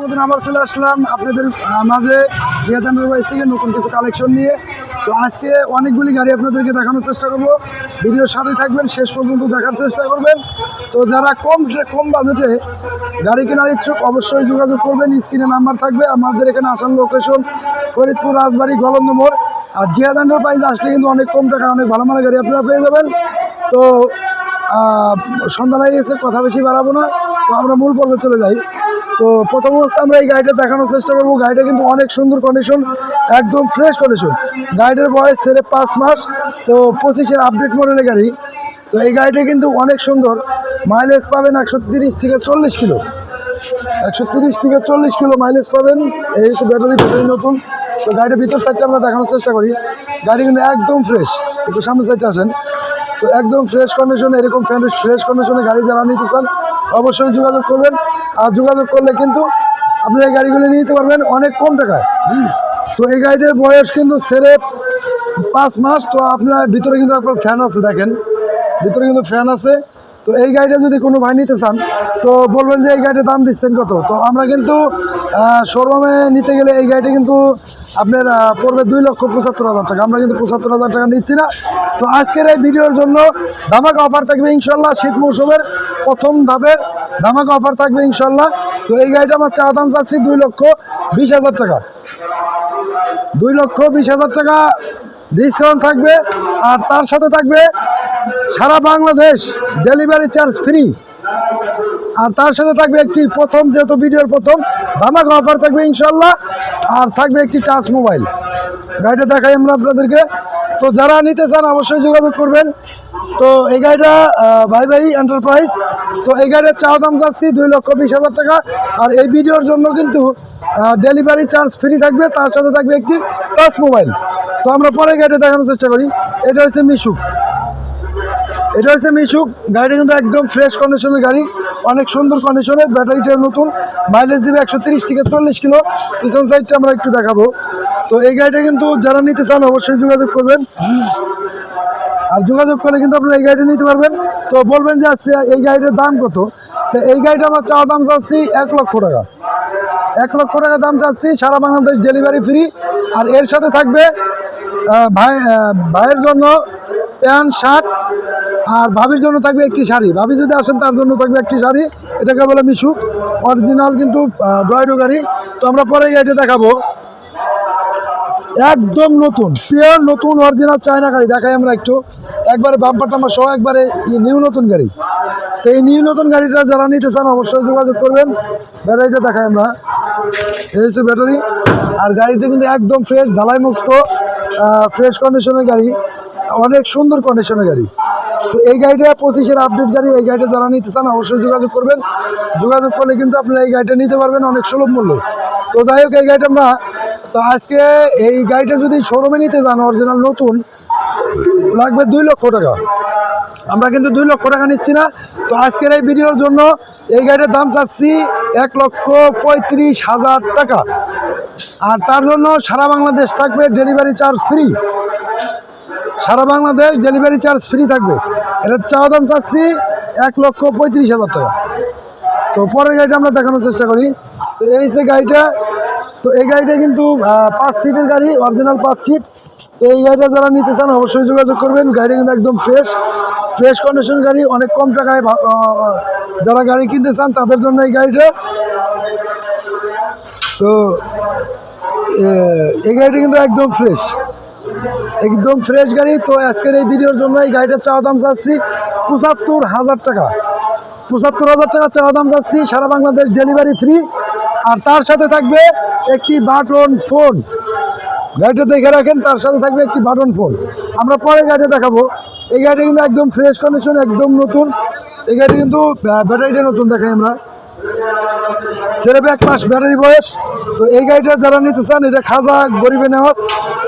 আমাদের আবার চলে আসলাম আপনাদের মাঝে জিয়াদ এন্টারপ্রাইজ থেকে নতুন কিছু কালেকশন নিয়ে, তো আজকে অনেকগুলি গাড়ি আপনাদেরকে দেখানোর চেষ্টা করব। ভিডিওর সাথে থাকবেন, শেষ পর্যন্ত দেখার চেষ্টা করবেন। তো যারা কম কম বাজেটে গাড়ি কেনার ইচ্ছুক, অবশ্যই যোগাযোগ করবেন, স্ক্রিনে নাম্বার থাকবে, আমাদের এখানে আসার লোকেশন ফরিদপুর, রাজবাড়ি, গলন্দ মোড়। আর জিয়াদ এন্টারপ্রাইজ আসলে কিন্তু অনেক কম টাকা অনেক ভালো মানের গাড়ি আপনারা পেয়ে যাবেন। তো সন্ধ্যা গেছে কথা বেশি বাড়াবো না। তো আমরা মূল পর্বে চলে যাই। তো প্রথম অবস্থায় আমরা এই গাড়িটা দেখানোর চেষ্টা করব। গাড়িটা কিন্তু অনেক সুন্দর কন্ডিশন একদম ফ্রেশ কন্ডিশন গাড়িটার বয়স সেরে পাঁচ মাস, তো পঁচিশের আপডেট মডেলের গাড়ি। তো এই গাড়িটা কিন্তু অনেক সুন্দর। মাইলেজ পাবেন একশো তিরিশ থেকে চল্লিশ কিলো। একশো তিরিশ থেকে চল্লিশ কিলো মাইলেজ পাবেন। এই হচ্ছে ব্যাটারি ব্যাটারি নতুন। তো গাড়ির ভিতর সাইডটা আমরা দেখানোর চেষ্টা করি। গাড়ি কিন্তু একদম ফ্রেশ একটু সামনে সাইডে আসেন। তো একদম ফ্রেশ কন্ডিশনে এরকম ফ্রেশ কন্ডিশনে গাড়ি যারা নিতে চান অবশ্যই যোগাযোগ করবেন। আর যোগাযোগ করলে কিন্তু আপনি এই গাড়িগুলি নিতে পারবেন অনেক কম টাকায়। তো এই গাড়িটার বয়স কিন্তু সেরে পাঁচ মাস। তো আপনার ভিতরে কিন্তু আপনার ফ্যান আছে, দেখেন। ভিতরে কিন্তু ফ্যান আছে। তো এই গাড়িটা যদি কোনো ভাই নিতে চান, তো বলবেন যে এই গাড়িটার দাম দিচ্ছেন কত? তো আমরা কিন্তু শোরুমে নিতে গেলে এই গাড়িটা কিন্তু আপনার পড়বে দুই লক্ষ পঁচাত্তর হাজার টাকা। আমরা কিন্তু পঁচাত্তর হাজার টাকা নিচ্ছি না। তো আজকের এই ভিডিওর জন্য ধামাকা অফার থাকবে ইনশাল্লাহ শীত মৌসুমের। প্রথম ধাপের ধামাকা অফার থাকবে ইনশাল্লাহ তো এই গাড়িটা আমার চা দাম চাচ্ছি দুই লক্ষ বিশ হাজার টাকা। দুই লক্ষ বিশ হাজার টাকা ডিসকাউন্ট থাকবে, আর তার সাথে থাকবে সারা বাংলাদেশ ডেলিভারি চার্জ ফ্রি আর তার সাথে থাকবে একটি প্রথম, যেহেতু ভিডিওর প্রথম, ধামাকা অফার থাকবে ইনশাল্লাহ আর থাকবে একটি টাচ মোবাইল গাড়িটা দেখাই আমরা আপনাদেরকে। তো যারা নিতে চান অবশ্যই যোগাযোগ করবেন। তো এই গাড়িটা ভাই ভাই এন্টারপ্রাইজ তো এই গাড়ির চা দাম যাচ্ছি দুই লক্ষ বিশ হাজার টাকা। আর এই ভিডিওর জন্য কিন্তু ডেলিভারি চার্জ ফ্রি থাকবে, তার সাথে থাকবে একটি টাচ মোবাইল তো আমরা পরে গাড়িটা দেখানোর চেষ্টা করি। এটা হচ্ছে মিশুক। এটা হচ্ছে মিশুক। গাড়িটা কিন্তু একদম ফ্রেশ কন্ডিশনের গাড়ি। অনেক সুন্দর কন্ডিশনের ব্যাটারিটা নতুন। মাইলেজ দিবে একশো তিরিশ থেকে চল্লিশ কিলো। পিছন সাইডটা আমরা একটু দেখাবো। তো এই গাড়িটা কিন্তু যারা নিতে চান অবশ্যই যোগাযোগ করবেন। আর যোগাযোগ করলে কিন্তু আপনারা এই গাড়িটা নিতে পারবেন। তো বলবেন যে আচ্ছা এই গাড়িটার দাম কত? তো এই গাড়িটা আমার চাওয়া দাম চাচ্ছি এক লক্ষ টাকা। এক লক্ষ টাকা দাম চাচ্ছি, সারা বাংলাদেশ ডেলিভারি ফ্রি আর এর সাথে থাকবে ভাই ভাইয়ের জন্য প্যান্ট, শার্ট, আর ভাবির জন্য থাকবে একটি শাড়ি। ভাবি যদি আসেন, তার জন্য থাকবে একটি শাড়ি। এটাকে বলে মিশুক। অরিজিনাল কিন্তু ড্রয়ডো গাড়ি। তো আমরা পরে গাড়িটা দেখাবো। একদম নতুন পিওর নতুন অরিজিনাল চায়না গাড়ি। দেখাই আমরা একটু। একবারে বাম্পার টাম্পার সহ একবারে নিউ নতুন গাড়ি। তো এই নিউ নতুন গাড়িটা যারা নিতে চান অবশ্যই যোগাযোগ করবেন। ব্যাটারিটা দেখাই আমরা। এই হচ্ছে ব্যাটারি। আর গাড়িটা কিন্তু একদম ফ্রেশ ঝালাই মুক্ত ফ্রেশ কন্ডিশনের গাড়ি। অনেক সুন্দর কন্ডিশনের গাড়ি। তো এই গাড়িটা পঁচিশের আপডেট গাড়ি। এই গাড়িটা যারা নিতে চান অবশ্যই যোগাযোগ করবেন। যোগাযোগ করলে কিন্তু আপনারা এই গাড়িটা নিতে পারবেন অনেক সুলভ মূল্য। তো যাই হোক, এই গাড়িটা আমরা তো আজকে এই গাড়িটা যদি শোরুমে নিতে যান অরিজিনাল নতুন, লাগবে দুই লক্ষ টাকা। আমরা কিন্তু দুই লক্ষ টাকা নিচ্ছি না। তো আজকের এই ভিডিওর জন্য এই গাড়িটার দাম চাচ্ছি এক লক্ষ পঁয়ত্রিশ হাজার টাকা। আর তার জন্য সারা বাংলাদেশ থাকবে ডেলিভারি চার্জ ফ্রি সারা বাংলাদেশ ডেলিভারি চার্জ ফ্রি থাকবে। এটার চাওয়া দাম চাচ্ছি এক লক্ষ পঁয়ত্রিশ হাজার টাকা। তো পরের গাড়িটা আমরা দেখানোর চেষ্টা করি। তো এই যে গাড়িটা তো এই গাড়িটা কিন্তু পাঁচ সিটের গাড়ি অরিজিনাল পাঁচ সিট তো এই গাড়িটা যারা নিতে চান অবশ্যই যোগাযোগ করবেন। গাড়ি কিন্তু একদম ফ্রেশ ফ্রেশ কন্ডিশন গাড়ি, অনেক কম টাকায় যারা গাড়ি কিনতে চান তাদের জন্য এই গাড়িটা। তো এই গাড়িটা কিন্তু একদম ফ্রেশ একদম ফ্রেশ গাড়ি। তো আজকের এই ভিডিওর জন্য এই গাড়িটার চাওয়া দাম চাচ্ছি পঁচাত্তর হাজার টাকা। পঁচাত্তর হাজার টাকা চাওয়া দাম চাচ্ছি সারা বাংলাদেশ ডেলিভারি ফ্রি আর তার সাথে থাকবে একটি বাটন ফোন। গাড়িটা দেখে রাখেন, তার সাথে থাকবে একটি বাটন ফোন। আমরা পরে গাড়িটা দেখাবো। এই গাড়িটা কিন্তু একদম ফ্রেশ কন্ডিশন একদম নতুন। এই গাড়ি কিন্তু ব্যাটারিটা নতুন দেখাই আমরা। সেরেবে এক মাস ব্যাটারি বয়স। তো এই গাড়িটা যারা নিতে চান, এটা খাজা গরিবে নেওয়াজ।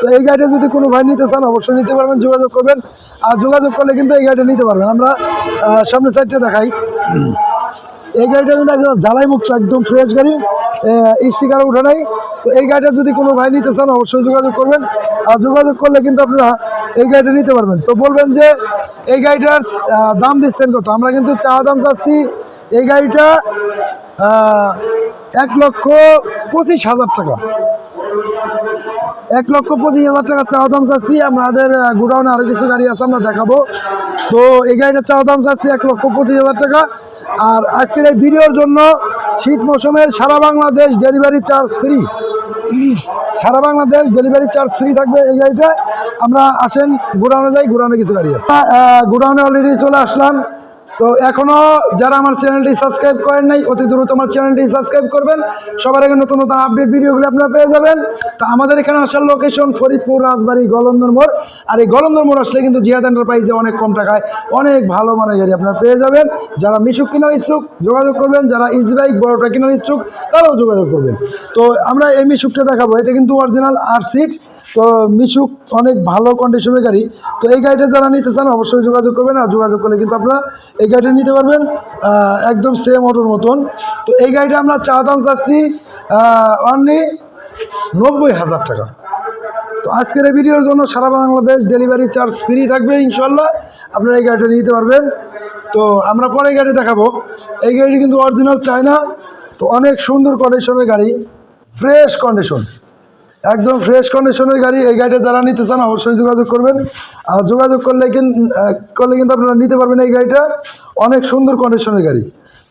তো এই গাড়িটা যদি কোনো ভাই নিতে চান, অবশ্যই নিতে পারবেন, যোগাযোগ করবেন। আর যোগাযোগ করলে কিন্তু এই গাড়িটা নিতে পারবেন। আমরা সামনে সাইডটা দেখাই। এই গাড়িটা কিন্তু একদম জ্বালাই মুক্ত একদম ফ্রেশ গাড়ি। স্টিকার উঠে নাই। তো এই গাড়িটা যদি কোনো ভাই নিতে চান, অবশ্যই যোগাযোগ করবেন। আর যোগাযোগ করলে কিন্তু আপনারা এই গাড়িটা নিতে পারবেন। তো বলবেন যে, এই গাড়িটার দাম দিচ্ছেন কত? আমরা কিন্তু চা দাম চাচ্ছি এই গাড়িটা এক লক্ষ পঁচিশ হাজার টাকা। এক লক্ষ পঁচিশ হাজার টাকা চাওয়া দাম চাচ্ছি। আমাদের গোডাউনে আরও কিছু গাড়ি আছে, আমরা দেখাবো। তো এই গাড়িটার চাওয়া দাম চাচ্ছি এক লক্ষ পঁচিশ হাজার টাকা। আর আজকের এই ভিডিওর জন্য শীত মৌসুমের সারা বাংলাদেশ ডেলিভারি চার্জ ফ্রি সারা বাংলাদেশ ডেলিভারি চার্জ ফ্রি থাকবে এই গাড়িটা। আমরা আসেন গোডাউনে যাই, গোডাউনে কিছু গাড়ি আছে। গোডাউনে অলরেডি চলে আসলাম। তো এখনও যারা আমার চ্যানেলটি সাবস্ক্রাইব করেন নাই, অতি দ্রুত আমার চ্যানেলটি সাবস্ক্রাইব করবেন। সবার আগে নতুন নতুন আপডেট ভিডিওগুলো আপনারা পেয়ে যাবেন। তো আমাদের এখানে আসার লোকেশন ফরিদপুর, রাজবাড়ি গলন্দর মোড়। আর এই গলন্দর মোড় আসলে কিন্তু জিয়াদ এন্টারপ্রাইজে অনেক কম টাকায় অনেক ভালো মানের গাড়ি আপনারা পেয়ে যাবেন। যারা মিশুক কেনার ইচ্ছুক যোগাযোগ করবেন, যারা ইজি বাইক বড়টা কেনার ইচ্ছুক, তারাও যোগাযোগ করবেন। তো আমরা এই মিশুকটা দেখাবো। এটা কিন্তু অরিজিনাল আট সিট তো মিশুক অনেক ভালো কন্ডিশনের গাড়ি। তো এই গাড়িটা যারা নিতে চান, অবশ্যই যোগাযোগ করবেন। আর যোগাযোগ করলে কিন্তু আপনারা এই গাড়িটা নিতে পারবেন একদম সেম অটোর মতন। তো এই গাড়িটা আমরা চা দাম চাচ্ছি অনলি নব্বই হাজার টাকা। তো আজকের এই ভিডিওর জন্য সারা বাংলাদেশ ডেলিভারি চার্জ ফ্রি থাকবে ইনশাল্লাহ আপনারা এই গাড়িটা নিতে পারবেন। তো আমরা পরে গাড়ি দেখাবো। এই গাড়িটি কিন্তু অরিজিনাল চায়না। তো অনেক সুন্দর কন্ডিশনের গাড়ি। ফ্রেশ কন্ডিশন একদম ফ্রেশ কন্ডিশনের গাড়ি, এই গাড়িটা যারা নিতে চান অবশ্যই যোগাযোগ করবেন। আর যোগাযোগ করলে কিন্তু করলে কিন্তু আপনারা নিতে পারবেন এই গাড়িটা। অনেক সুন্দর কন্ডিশনের গাড়ি।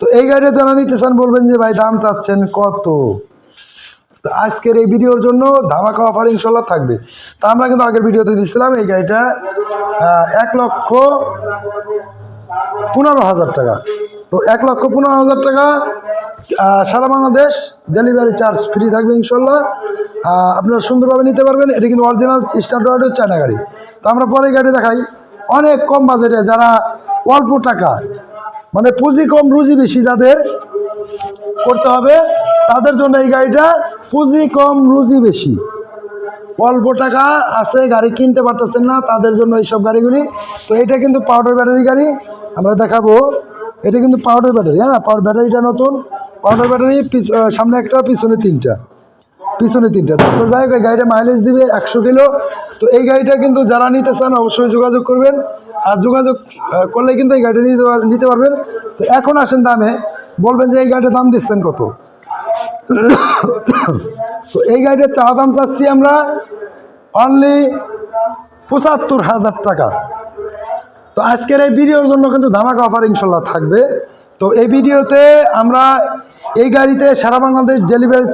তো এই গাড়িটা যারা নিতে চান বলবেন যে, ভাই, দাম চাচ্ছেন কত? তো আজকের এই ভিডিওর জন্য ধামাকা অফার ইনশাল্লাহ থাকবে। তা আমরা কিন্তু আগের ভিডিওতে দিচ্ছিলাম এই গাড়িটা এক লক্ষ পনেরো হাজার টাকা। তো এক লক্ষ পনেরো হাজার টাকা সারা বাংলাদেশ ডেলিভারি চার্জ ফ্রি থাকবে ইনশাল্লাহ। আপনারা সুন্দরভাবে নিতে পারবেন। এটা কিন্তু অরিজিনাল স্টার্ট চায়না গাড়ি। তো আমরা পরে গাড়ি দেখাই। অনেক কম বাজেটে যারা অল্প টাকা মানে পুঁজি কম, রুজি বেশি যাদের করতে হবে, তাদের জন্য এই গাড়িটা পুঁজি কম, রুজি বেশি। অল্প টাকা আছে, গাড়ি কিনতে পারতেছেন না, তাদের জন্য এইসব গাড়িগুলি। তো এটা কিন্তু পাউডার ব্যাটারি গাড়ি। আমরা দেখাবো। এটা কিন্তু পাউডার ব্যাটারি হ্যাঁ পাউডার ব্যাটারিটা নতুন। পাউডার ব্যাটারি সামনে একটা, পিছনে তিনটা। পিছনে তিনটা। তো যাই হোক গাড়িটা মাইলেজ দিবে একশো কিলো। তো এই গাড়িটা কিন্তু যারা নিতে চান অবশ্যই যোগাযোগ করবেন। আর যোগাযোগ করলে কিন্তু এই গাড়িটা নিতে নিতে পারবেন। তো এখন আসেন দামে। বলবেন যে এই গাড়িটার দাম দিচ্ছেন কত? তো এই গাড়িটার চা দাম চাচ্ছি আমরা অনলি পঁচাত্তর হাজার টাকা। তো আজকের এই ভিডিওর জন্য কিন্তু ধামাকা অফার ইনশাল্লাহ থাকবে। তো এই ভিডিওতে আমরা এই গাড়িতে সারা বাংলাদেশ ডেলিভারি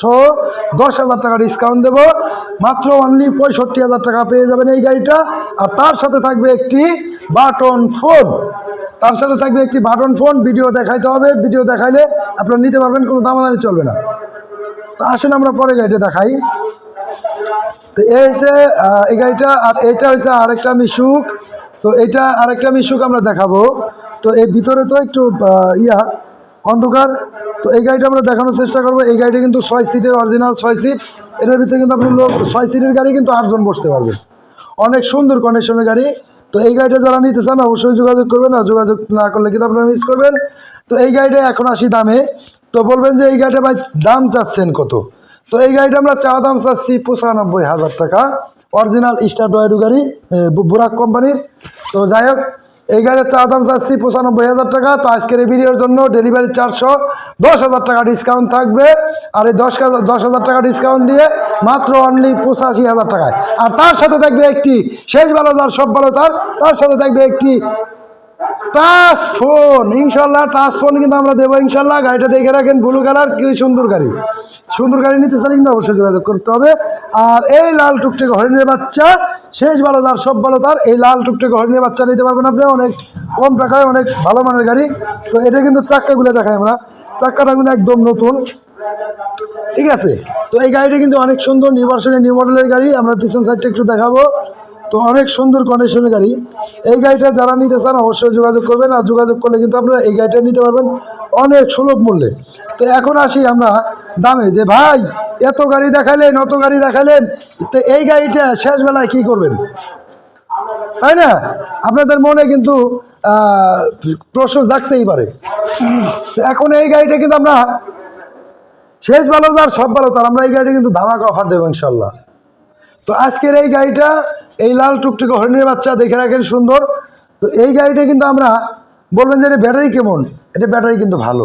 সহ দশ হাজার টাকা ডিসকাউন্ট দেব। মাত্র অনলি পঁয়ষট্টি হাজার টাকা পেয়ে যাবেন এই গাড়িটা। আর তার সাথে থাকবে একটি বাটন ফোন তার সাথে থাকবে একটি বাটন ফোন ভিডিও দেখাইতে হবে। ভিডিও দেখাইলে আপনারা নিতে পারবেন, কোনো দামাদামি চলবে না। তো আসেন আমরা পরে গাড়িটা দেখাই। তো এই হচ্ছে এই গাড়িটা, আর এটা হচ্ছে আরেকটা মিশুক। তো এটা আরেকটা মিশুক আমরা দেখাবো। তো এই ভিতরে তো একটু ইয়া, অন্ধকার। তো এই গাড়িটা আমরা দেখানোর চেষ্টা করব। এই গাড়িটা কিন্তু ছয় সিটের অরিজিনাল ছয় সিট। এটার ভিতরে কিন্তু আপনি লোক ছয় সিটের গাড়ি কিন্তু আটজন বসতে পারবেন অনেক সুন্দর কন্ডিশনের গাড়ি। তো এই গাড়িটা যারা নিতে চান, অবশ্যই যোগাযোগ করবেন। আর যোগাযোগ না করলে কিন্তু আপনারা মিস করবেন। তো এই গাড়িটা এখন আসি দামে। তো বলবেন যে এই গাড়িটা ভাই দাম চাচ্ছেন কত? তো এই গাড়িটা আমরা চা দাম চাচ্ছি পঁচানব্বই হাজার টাকা। অরিজিনাল স্টার ডয়েডু গাড়ি বুরাক কোম্পানির। তো যাই হোক, এই গাড়ির চা দাম চাচ্ছি পঁচানব্বই হাজার টাকা। তো আজকের এই ভিডিওর জন্য ডেলিভারি চারশো দশ হাজার টাকা ডিসকাউন্ট থাকবে। আর এই দশ হাজার দশ হাজার টাকা ডিসকাউন্ট দিয়ে মাত্র অনলি পঁচাশি হাজার টাকায়। আর তার সাথে থাকবে একটি শেষ ভালো তার সব ভালো তার তার সাথে থাকবে একটি টাচ ফোন ইনশাল্লাহ টাচ ফোন কিন্তু আমরা দেবো, ইনশাল্লাহ। গাড়িটা দেখে রাখেন ব্লু কালার কি সুন্দর গাড়ি। সুন্দর গাড়ি নিতে চাইলে কিন্তু অবশ্যই যোগাযোগ করতে হবে। আর এই লাল টুকটাকে হরিণের বাচ্চা, শেষ ভালো তার, সব ভালো তার, এই লাল টুকটাকে হরিণের বাচ্চা নিতে পারবেন আপনি। অনেক কম টাকায়, অনেক ভালো মানের গাড়ি। তো এটা কিন্তু চাক্কাগুলো দেখাই আমরা। চাক্কাটা কিন্তু একদম নতুন। ঠিক আছে? তো এই গাড়িটা কিন্তু অনেক সুন্দর নিউ ভার্সনের নিউ মডেলের গাড়ি। আমরা পিছন সাইডটা একটু দেখাবো। তো অনেক সুন্দর কন্ডিশনের গাড়ি। এই গাড়িটা যারা নিতে চান অবশ্যই যোগাযোগ করবেন আর যোগাযোগ করলে কিন্তু আপনারা এই গাড়িটা নিতে পারবেন অনেক সুলভ মূল্যে। তো এখন আসি আমরা দামে যে, ভাই, এত গাড়ি দেখালেন, অত গাড়ি দেখালেন, তো এই গাড়িটা শেষ বেলায় কী করবেন? তাই না? আপনাদের মনে কিন্তু প্রশ্ন জাগতেই পারে। এখন এই গাড়িটা কিন্তু আমরা শেষ ভালো যার, সব ভালো তার। আমরা এই গাড়িটা কিন্তু ধামাকা অফার দেবো ইনশাল্লাহ তো আজকের এই গাড়িটা এই লাল টুকটুকে হরিণের বাচ্চা দেখে রাখেন সুন্দর। তো এই গাড়িটা কিন্তু আমরা বলবেন যে এটা ব্যাটারি কেমন? এটা ব্যাটারি কিন্তু ভালো।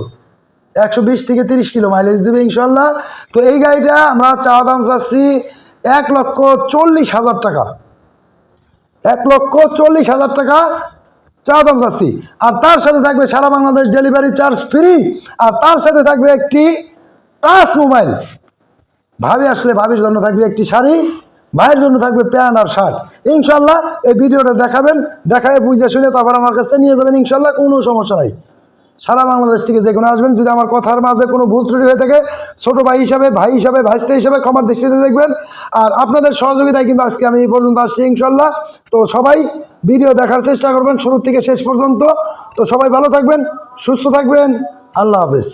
একশো বিশ থেকে তিরিশ কিলো মাইলেজ দেবে ইনশাল্লাহ তো এই গাড়িটা আমরা চাওয়া দাম চাচ্ছি এক লক্ষ চল্লিশ হাজার টাকা। এক লক্ষ চল্লিশ হাজার টাকা চা দাম চাচ্ছি। আর তার সাথে থাকবে সারা বাংলাদেশ ডেলিভারি চার্জ ফ্রি আর তার সাথে থাকবে একটি টাচ মোবাইল ভাবি আসলে ভাবির জন্য থাকবে একটি শাড়ি। ভাইয়ের জন্য থাকবে প্যান্ট আর শার্ট। ইনশাল্লাহ এই ভিডিওটা দেখাবেন, দেখায় বুঝে শুনে তারপর আমার কাছে নিয়ে যাবেন, ইনশাল্লাহ কোনো সমস্যা নাই। সারা বাংলাদেশ থেকে যে কোনো আসবেন, যদি আমার কথার মাঝে কোনো ভুল ত্রুটি হয়ে থাকে, ছোটো ভাই হিসাবে ভাই হিসাবে, ভাইস্তে হিসাবে ক্ষমার দৃষ্টিতে দেখবেন। আর আপনাদের সহযোগিতায় কিন্তু আজকে আমি এই পর্যন্ত আসছি, ইনশাল্লাহ। তো সবাই ভিডিও দেখার চেষ্টা করবেন শুরু থেকে শেষ পর্যন্ত। তো সবাই ভালো থাকবেন, সুস্থ থাকবেন। আল্লাহ হাফেজ।